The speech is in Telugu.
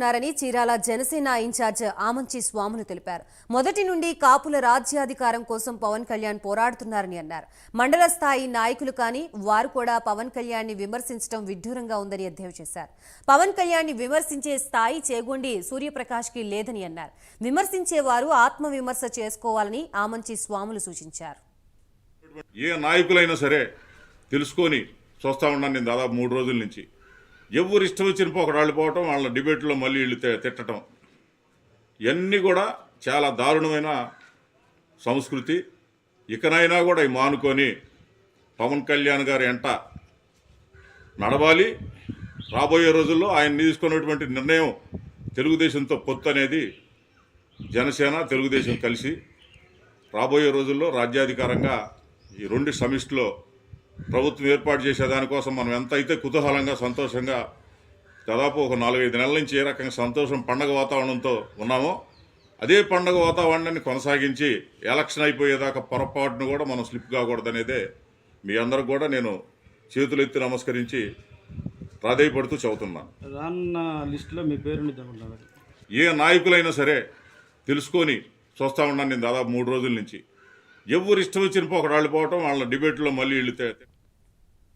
ఉన్నారని చీరాల జనసేన ఇన్ఛార్జ్ ఆమంచి స్వాములు తెలిపారు. మొదటి నుండి కాపుల రాజ్యాధికారం కోసం పవన్ కళ్యాణ్ పోరాడుతున్నారని అన్నారు. మండల స్థాయి నాయకులు కానీ వారు కూడా పవన్ కళ్యాణ్ని విమర్శించడం విడ్డూరంగా ఉందని అధ్యయం చేశారు. పవన్ కళ్యాణ్ని విమర్శించే స్థాయి చేగొండి సూర్యప్రకాష్కి లేదని అన్నారు. విమర్శించేవారు ఆత్మ విమర్శ చేసుకోవాలని ఆమంచి స్వాములు సూచించారు. ఏ నాయకులైనా సరే తెలుసుకొని చూస్తా ఉన్నాను నేను దాదాపు మూడు రోజుల నుంచి ఎవరు ఇష్టం వచ్చిన ఒకడు వాళ్ళు పోవటం వాళ్ళ డిబేట్లో మళ్ళీ వీళ్ళు తిట్టడం ఇవన్నీ కూడా చాలా దారుణమైన సంస్కృతి. ఇకనైనా కూడా ఈ మానుకొని పవన్ కళ్యాణ్ గారి ఎంట నడవాలి. రాబోయే రోజుల్లో ఆయన తీసుకున్నటువంటి నిర్ణయం తెలుగుదేశంతో పొత్తు అనేది జనసేన తెలుగుదేశం కలిసి రాబోయే రోజుల్లో రాజ్యాధికారంగా ఈ రెండు సమిష్టిలో ప్రభుత్వం ఏర్పాటు చేసే దానికోసం మనం ఎంత అయితే కుతూహలంగా సంతోషంగా దాదాపు ఒక నాలుగైదు నెలల నుంచి ఏ రకంగా సంతోషం పండగ వాతావరణంతో ఉన్నామో అదే పండగ వాతావరణాన్ని కొనసాగించి ఎలక్షన్ అయిపోయేదాకా పొరపాటును కూడా మనం స్లిప్ కాకూడదనేదే మీ అందరికి కూడా నేను చేతులెత్తి నమస్కరించి ప్రాధేయపడుతూ చెబుతున్నాను. రానున్న లిస్టులో మీ పేరు ఉండిద్దామన్నారు ఏ నాయకులైనా సరే తెలుసుకొని చూస్తూ ఉన్నాను నేను దాదాపు మూడు రోజుల నుంచి. ఎవరు ఇష్టం వచ్చిన ఒకడు వాళ్ళు పోవటం వాళ్ళ డిబేట్లో మళ్ళీ వీళ్ళు తి-